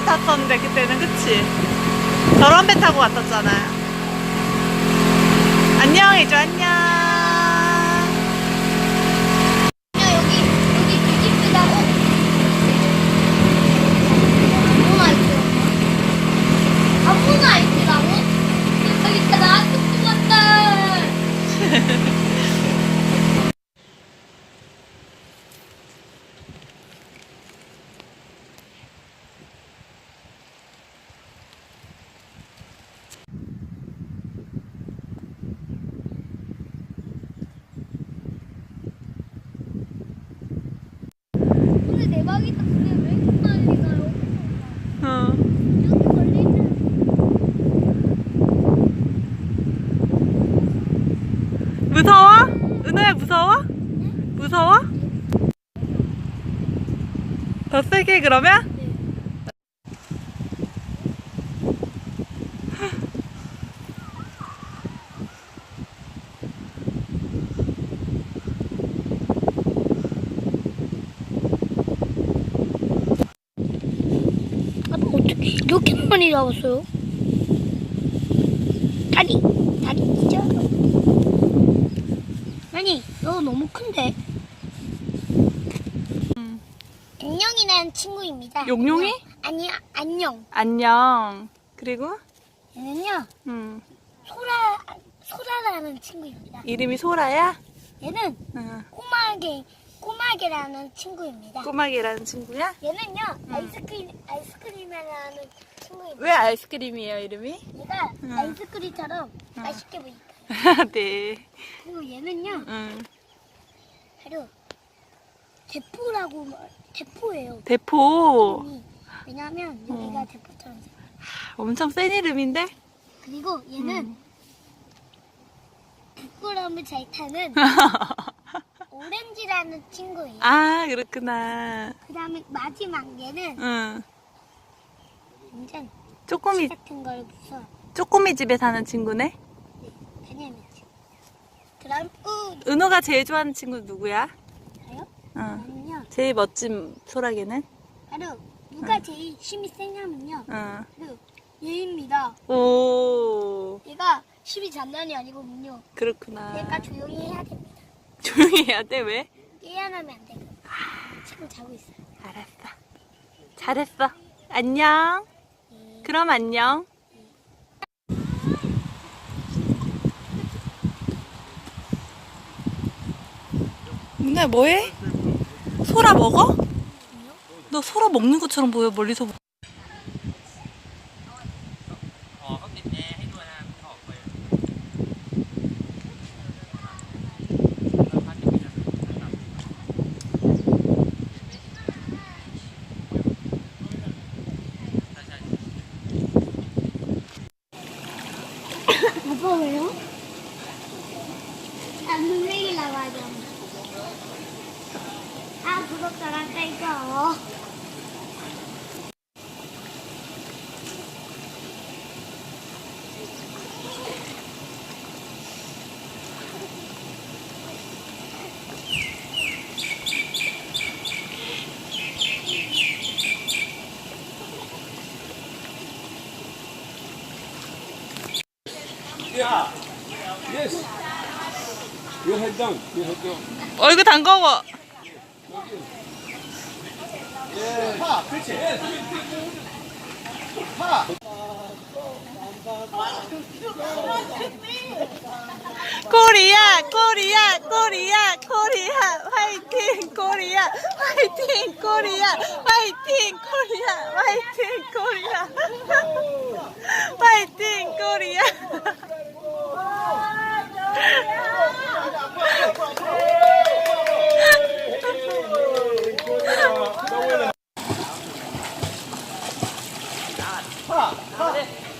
배 탔었는데 그때는 그치? 저런 배 타고 왔었잖아요. 안녕 해줘 안녕. 아무나 아무나 있더라고 여기 다 나한테 왔다 근데 내 방이 떴는데 왜 이렇게 빨리 가요? 어. 이렇게 걸리는 무서워? 은호야 무서워? 무서워? 더 세게 그러면? 이렇게 많이 나왔어요? 다리 다리 찢어 아니 너 너무 큰데 안녕이라는 친구입니다 용용이? 아니야 안녕 안녕. 그리고 얘는요 음, 소라 소라라는 친구입니다 이름이 소라야? 얘는 응. 꼬마개 꼬마개라는 친구입니다 꼬마개라는 친구야? 얘는요 아이스크림 아이스크림이라는 친구입니다 왜 아이스크림이에요 이름이? 얘가 응. 아이스크림처럼 응. 맛있게 보이니까 네. 그리고 얘는요 음. 바로 대포라고 말- 대포예요. 대포. 이름이. 왜냐하면 여기가 대포처럼 생겨요. 엄청 센 이름인데? 그리고 얘는 음. 부끄러움을 잘 타는 오렌지라는 친구예요. 아 그렇구나. 그 다음에 마지막 얘는 응. 완전 쪼꼬미 같은 걸 무서 쪼꼬미 집에 사는 친구네. 베냐민 우 은호가 제일 좋아하는 친구 누구야? 저요? 응. 저는요 제일 멋진 소라게는? 바로 누가 제일 힘이 세냐면요. 응. 바로 얘입니다. 오 얘가 힘이 장난이 아니거든요. 그렇구나. 내가 조용히 해야 됩니다. 조용히 해야 돼 왜? 깨어나면 안 되고 지금 자고 있어요. 알았어. 잘했어. 안녕. 그럼 안녕. 야 뭐해? 소라 먹어? 너 소라 먹는 것처럼 보여 멀리서. 어, 헛됐네. Yeah. Yes. Your head down. Your head down. 얼굴 담가워. 파. 그렇지. 파. 코리아 코리아 코리아 코리아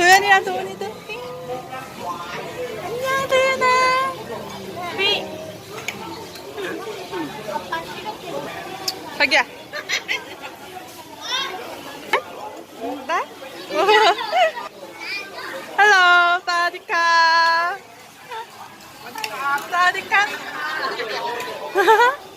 도현이랑 도훈이들. 안녕 도현아. 삐 자기야. 나? 헬로 사디카. 사디카?